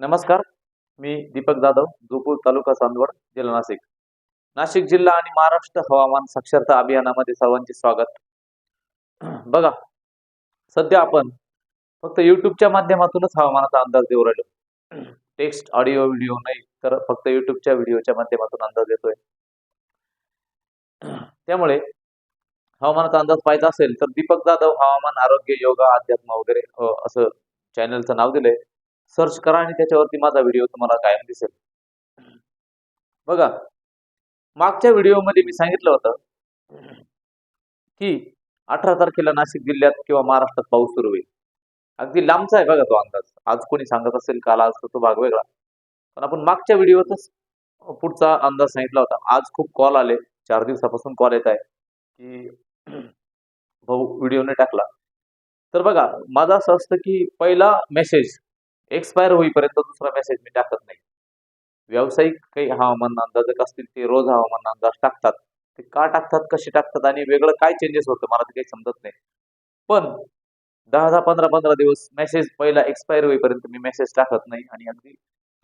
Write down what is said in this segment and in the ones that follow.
नमस्कार. मी दीपक जाधव जोपूर तालुका चांदवड जिल्हा नाशिक. नाशिक जिल्हा आणि महाराष्ट्र हवामान साक्षरता अभियानामध्ये सर्वांचे स्वागत. बघा सध्या आपण फक्त युट्यूबच्या माध्यमातूनच हवामानाचा अंदाज देऊ राहिलो. टेक्स्ट ऑडिओ व्हिडिओ नाही तर फक्त युट्यूबच्या व्हिडिओच्या माध्यमातून अंदाज देतोय त्यामुळे हवामानाचा अंदाज पाहिजे असेल तर दीपक जाधव हवामान आरोग्य योगा अध्यात्म वगैरे असं चॅनलचं नाव दिलंय. सर्च करा आणि त्याच्यावरती माझा व्हिडिओ तुम्हाला कायम दिसेल. बघा मागच्या व्हिडिओमध्ये मी सांगितलं होतं की अठरा तारखेला नाशिक जिल्ह्यात किंवा महाराष्ट्रात पाऊस सुरू होईल. अगदी लांबचा आहे बघा तो अंदाज. आज कोणी सांगत असेल काल आज तो भाग वेगळा. पण आपण मागच्या व्हिडिओतच पुढचा अंदाज सांगितला होता. आज खूप कॉल आले. चार दिवसापासून कॉल येत आहे की भाऊ व्हिडिओने टाकला. तर बघा माझं असं असतं की पहिला मेसेज एक्सपायर होईपर्यंत दुसरा मेसेज मी टाकत नाही. व्यावसायिक काही हवामान अंदाजक असतील ते रोज हवामान अंदाज टाकतात. ते का टाकतात कसे टाकतात आणि वेगळं काय चेंजेस होतं मला ते काही समजत नाही. पण दहा दहा पंधरा पंधरा दिवस मेसेज पहिला एक्सपायर होईपर्यंत मी मेसेज टाकत नाही आणि अगदी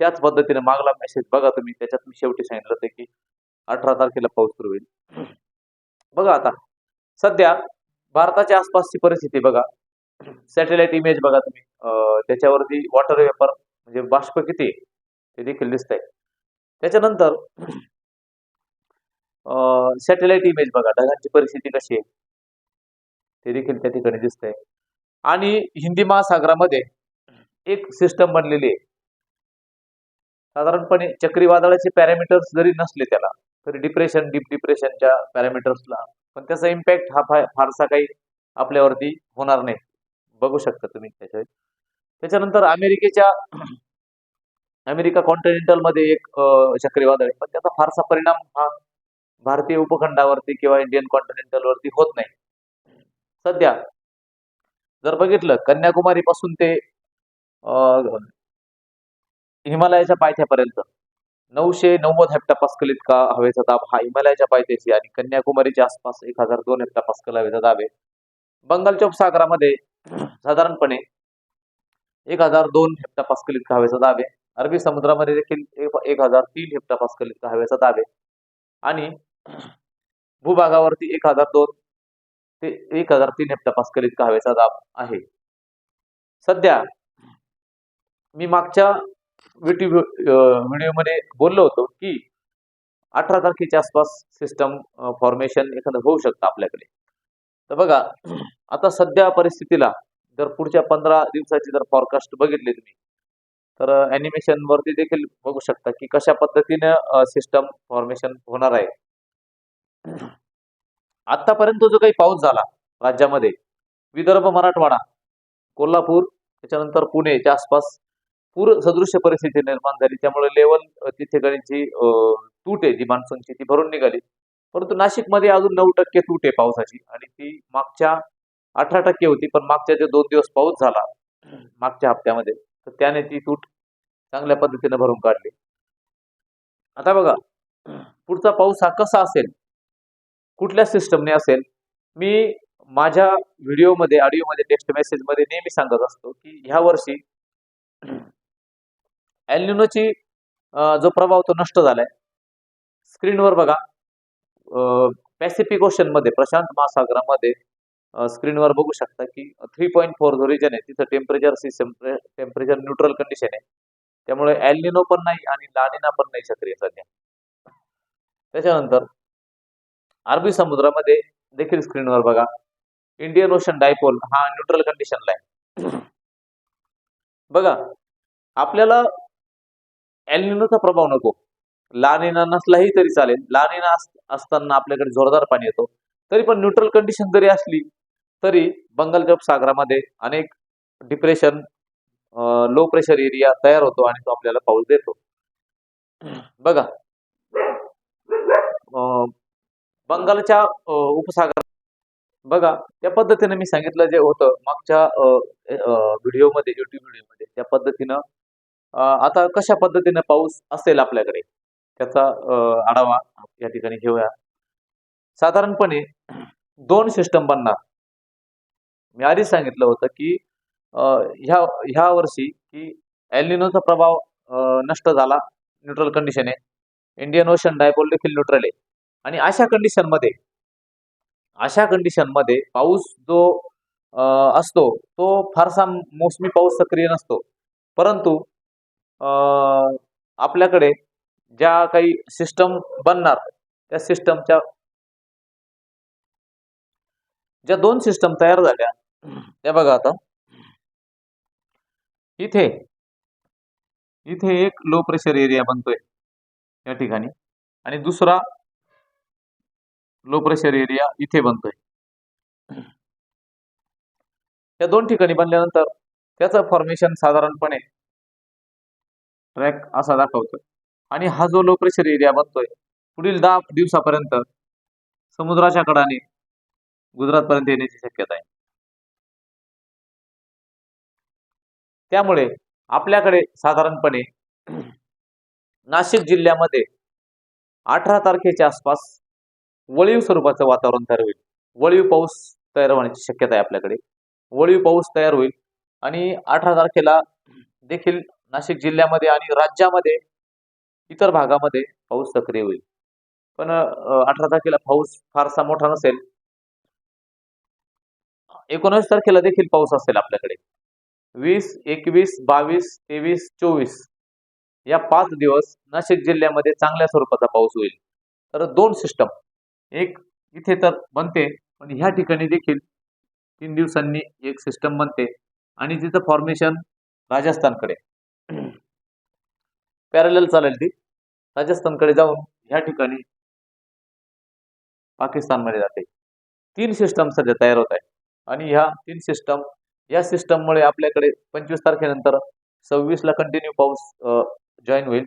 त्याच पद्धतीने मागला मेसेज बघा तुम्ही त्याच्यात मी शेवटी सांगितलं होतं की अठरा तारखेला पाऊस सुरू होईल. बघा आता सध्या भारताच्या आसपासची परिस्थिती बघा. सॅटेलाइट इमेज बघा तुम्ही. त्याच्यावरती वॉटर वेपर म्हणजे बाष्प किती ते देखील दिसत आहे त्याच्यानंतर सॅटेलाइट इमेज बघा ढगांची परिस्थिती कशी आहे ते देखील त्या ठिकाणी दिसतंय. आणि हिंदी महासागरामध्ये एक सिस्टम बनलेली आहे. साधारणपणे चक्रीवादळाचे पॅरामीटर्स जरी नसले त्याला तरी डिप्रेशन डीप डिप्रेशनच्या पॅरामीटर्सला पण त्याचा इम्पॅक्ट हा फारसा काही आपल्यावरती होणार नाही. बघू शकता तुम्ही त्याच्यात. त्याच्यानंतर अमेरिकेच्या अमेरिका कॉन्टिनेंटलमध्ये एक चक्रीवादळ आहे. पण त्याचा फारसा परिणाम हा भारतीय उपखंडावरती किंवा इंडियन कॉन्टिनेंटल वरती होत नाही. सध्या जर बघितलं कन्याकुमारी पासून ते अ, हिमालयाच्या पायथ्यापर्यंत नऊशे नव्वद हेक्टापास्कल इतका हवेचा दाब हा हिमालयाच्या पायथ्याशी आणि कन्याकुमारीच्या आसपास एक हजार दोन हेक्टापास्कल हवेचा दाब आहे. बंगालच्या उपसागरामध्ये साधारणपणे एक हजार दोन हेक्टापास्कल इतका हवेचा दाब आहे अरबी समुद्रामध्ये देखील एक- हजार तीन हेक्टापास्कल इतका हवेचा दाब आहे आणि भूभागावरती एक हजार दोन ते एक हजार तीन हेक्टापास्कल इतका हवेचा दाब आहे. सध्या मी मागच्या व्हिडिओमध्ये बोललो होतो की अठरा तारखेच्या आसपास सिस्टम फॉर्मेशन एखादं होऊ शकतं आपल्याकडे. तर बघा आता सध्या परिस्थितीला जर पुढच्या पंधरा दिवसाची जर फॉरकास्ट बघितली तुम्ही तर अॅनिमेशन वरती देखील बघू शकता की कशा पद्धतीने सिस्टम फॉर्मेशन होणार आहे. आतापर्यंत जो काही पाऊस झाला राज्यामध्ये विदर्भ मराठवाडा कोल्हापूर त्याच्यानंतर पुणेच्या आसपास पूर सदृश्य परिस्थिती निर्माण झाली. त्यामुळे लेवल ठिकाणची तूट आहे जी मान्सूनची ती भरून निघाली. परंतु नाशिकमध्ये अजून नऊ टक्के तूट आहे पावसाची आणि ती मागच्या अठरा टक्के होती पण मागच्या जे दोन दिवस पाऊस झाला मागच्या हप्त्यामध्ये तर त्याने ती तूट चांगल्या पद्धतीने भरून काढली. आता बघा पुढचा पाऊस हा कसा असेल? कुठल्या सिस्टमने असेल? मी माझ्या व्हिडिओमध्ये ऑडिओमध्ये टेक्स्ट मेसेजमध्ये नेहमी सांगत असतो की ह्या वर्षी एल्निनोची जो प्रभाव तो नष्ट झालाय स्क्रीनवर बघा. पॅसिफिक ओशनमध्ये प्रशांत महासागरामध्ये स्क्रीनवर बघू शकता की थ्री पॉईंट फोर जो रिजन आहे तिथं temperature system temperature neutral condition आहे. त्यामुळे ॲलिनो पण नाही आणि लानिना पण नाही सक्रिय सध्या. त्याच्यानंतर अरबी समुद्रामध्ये देखील स्क्रीनवर बघा. इंडियन ओशन डायपोल हा न्यूट्रल कंडिशनला आहे. बघा आपल्याला एल्निनोचा प्रभाव नको. लहान लानिना नसलाही तरी चालेल. लहान लानिना असताना आपल्याकडे जोरदार पाणी येतो. तरी पण न्यूट्रल कंडिशन जरी असली तरी बंगालच्या उपसागरामध्ये अनेक डिप्रेशन लो प्रेशर एरिया तयार होतो आणि तो आपल्याला पाऊस देतो. बघा. बंगालच्या उपसागर बघा त्या पद्धतीने मी सांगितलं जे होतं मागच्या व्हिडिओमध्ये युट्यूब व्हिडिओमध्ये. त्या पद्धतीनं आता कशा पद्धतीने पाऊस असेल आपल्याकडे? त्याचा आढावा या ठिकाणी घेऊया. साधारणपणे दोन सिस्टम बनणार. मी आधीच सांगितलं होतं की ह्या ह्या वर्षी की एलिनोचा प्रभाव नष्ट झाला न्यूट्रल कंडिशन आहे इंडियन ओशन डायपोल देखील न्यूट्रल आहे. आणि अशा कंडिशनमध्ये अशा कंडिशनमध्ये पाऊस जो असतो तो फारसा मोसमी पाऊस सक्रिय नसतो. परंतु अं, आपल्याकडे ज्या काही सिस्टम बनणार त्या सिस्टमच्या ज्या दोन सिस्टम तयार झाल्या त्या बघा आता. इथे इथे एक लो प्रेशर एरिया बनतोय या ठिकाणी आणि दुसरा लो प्रेशर एरिया इथे बनतोय. या दोन ठिकाणी बनल्यानंतर त्याचं फॉर्मेशन साधारणपणे ट्रॅक असा दाखवतो आणि हा जो लो प्रेशर एरिया बनतोय पुढील दहा दिवसापर्यंत समुद्राच्या कडाने गुजरातपर्यंत येण्याची शक्यता आहे. त्यामुळे आपल्याकडे साधारणपणे नाशिक जिल्ह्यामध्ये अठरा तारखेच्या आसपास वळीव स्वरूपाचं वातावरण तयार होईल वळीव पाऊस तयार होण्याची शक्यता आहे आपल्याकडे. वळीव पाऊस तयार होईल आणि अठरा तारखेला देखील नाशिक जिल्ह्यामध्ये आणि राज्यामध्ये इतर भागामध्ये पाऊस सक्रिय होईल. पण अठरा तारखेला पाऊस फारसा मोठा नसेल. एकोणीस तारखेला देखील पाऊस असेल आपल्याकडे. वीस एकवीस बावीस तेवीस चोवीस या पाच दिवस नाशिक जिल्ह्यामध्ये चांगल्या स्वरूपाचा पाऊस होईल. तर दोन सिस्टम एक इथे तर बनते पण ह्या ठिकाणी देखील तीन दिवसांनी एक सिस्टम बनते. आणि तिचं फॉर्मेशन राजस्थानकडे. पॅरल चालेल ती. राजस्थानकडे जाऊन ह्या ठिकाणी पाकिस्तानमध्ये जाते. तीन सिस्टम सध्या तयार होत आहे आणि ह्या तीन सिस्टम या सिस्टममुळे आपल्याकडे पंचवीस तारखेनंतर सव्वीसला कंटिन्यू पाऊस जॉईन होईल.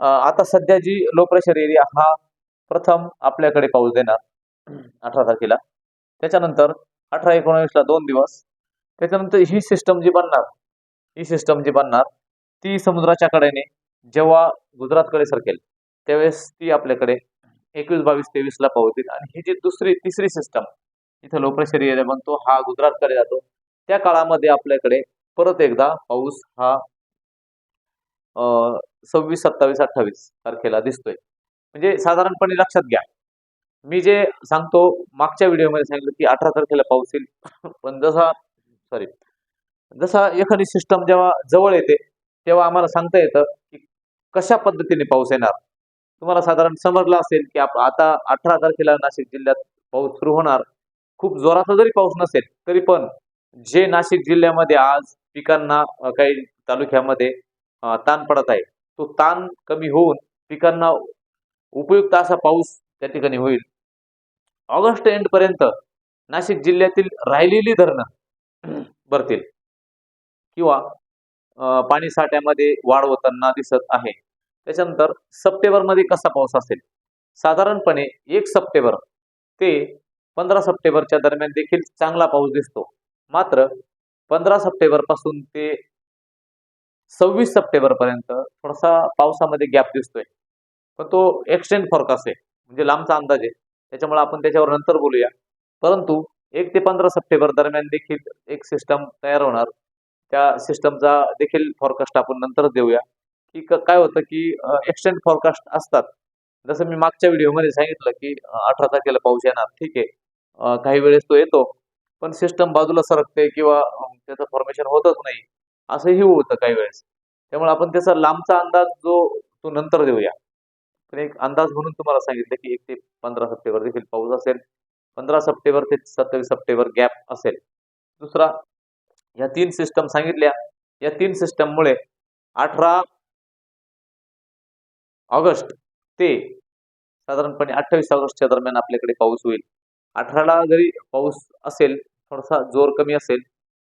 आता सध्या जी लो प्रेशर एरिया हा प्रथम आपल्याकडे पाऊस देणार अठरा तारखेला. त्याच्यानंतर अठरा एकोणावीसला दोन दिवस. त्याच्यानंतर ही सिस्टम जी बनणार ही सिस्टम जी बनणार ती समुद्राच्या कडेने जेव्हा गुजरातकडे सरकेल त्यावेळेस ती आपल्याकडे एकवीस बावीस तेवीसला पाऊस आणि ही जी दुसरी तिसरी सिस्टम इथं लो प्रेशर एरिया बनतो हा गुजरातकडे जातो. त्या काळामध्ये आपल्याकडे परत एकदा पाऊस हा सव्वीस सत्तावीस अठ्ठावीस तारखेला दिसतोय. म्हणजे साधारणपणे लक्षात घ्या. मी जे सांगतो मागच्या व्हिडिओमध्ये सांगितलं की अठरा तारखेला पाऊस येईल. पण जसा सॉरी जसा एखादी सिस्टम जेव्हा जवळ येते तेव्हा आम्हाला सांगता येतं की कशा पद्धतीने पाऊस येणार? तुम्हाला साधारण समजलं असेल की आता अठरा तारखेला नाशिक जिल्ह्यात पाऊस सुरू होणार. खूप जोराचा जरी पाऊस नसेल तरी पण जे नाशिक जिल्ह्यामध्ये आज पिकांना काही तालुक्यामध्ये ताण पडत आहे तो ताण कमी होऊन पिकांना उपयुक्त असा पाऊस त्या ठिकाणी होईल. ऑगस्ट एंड पर्यंत नाशिक जिल्ह्यातील राहिलेली धरणं भरतील. किंवा पाणी साठ्यामध्ये वाढ होताना दिसत आहे. त्याच्यानंतर सप्टेंबरमध्ये कसा पाऊस असेल? साधारणपणे एक सप्टेंबर ते पंधरा सप्टेंबरच्या दरम्यान देखील चांगला पाऊस दिसतो. मात्र पंधरा सप्टेंबरपासून ते सव्वीस सप्टेंबरपर्यंत थोडासा पावसामध्ये गॅप दिसतोय. पण तो एक्सटेंड फॉरकास्ट आहे. म्हणजे लांबचा अंदाज आहे. त्याच्यामुळे आपण त्याच्यावर नंतर बोलूया. परंतु एक ते पंधरा सप्टेंबर दरम्यान देखील एक सिस्टम तयार होणार. त्या सिस्टमचा देखील फॉरकास्ट आपण नंतर देऊया. की काय होतं की एक्सटेंड फॉरकास्ट असतात. जसं मी मागच्या व्हिडिओमध्ये सांगितलं की अठरा तारखेला पाऊस येणार ठीक आहे. काही वेळेस तो येतो पण सिस्टम बाजूला सरकते किंवा त्याचं फॉर्मेशन होतच नाही असंही होतं काही वेळेस. त्यामुळे आपण त्याचा लांबचा अंदाज जो तो नंतर देऊया. पण एक अंदाज म्हणून तुम्हाला सांगितलं की एक ते पंधरा सप्टेंबर देखील पाऊस असेल पंधरा सप्टेंबर ते सत्तावीस सप्टेंबर गॅप असेल. दुसरा या तीन सिस्टम सांगितल्या. या तीन सिस्टममुळे अठरा ऑगस्ट ते साधारणपणे अठ्ठावीस ऑगस्टच्या दरम्यान आपल्याकडे पाऊस होईल. अठराला जरी पाऊस असेल थोडासा जोर कमी असेल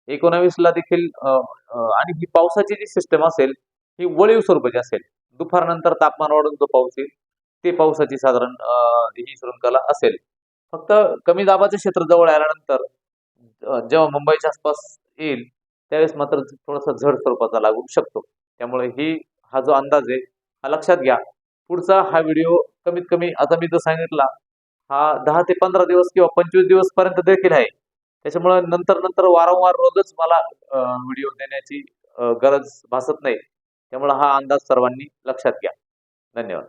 एकोणावीसला देखील आणि ही पावसाची जी सिस्टम असेल ही वळीव स्वरूपाची असेल. दुपारनंतर तापमान वाढून जो पाऊस येईल ते पावसाची साधारण ही शृंखला असेल. फक्त कमी दाबाचे क्षेत्र जवळ आल्यानंतर जेव्हा मुंबईच्या आसपास येईल त्यावेळेस मात्र थोडासा झड स्वरूपाचा लागू शकतो. त्यामुळे ही हा जो अंदाज आहे हा लक्षात घ्या. पुढचा हा व्हिडिओ कमीत कमी आता मी जो सांगितला हा दहा ते पंधरा दिवस किंवा पंचवीस दिवस पर्यंत देखील आहे. त्याच्यामुळे नंतर नंतर वारंवार रोजच मला व्हिडिओ देण्याची गरज भासत नाही. त्यामुळे हा अंदाज सर्वांनी लक्षात घ्या. धन्यवाद.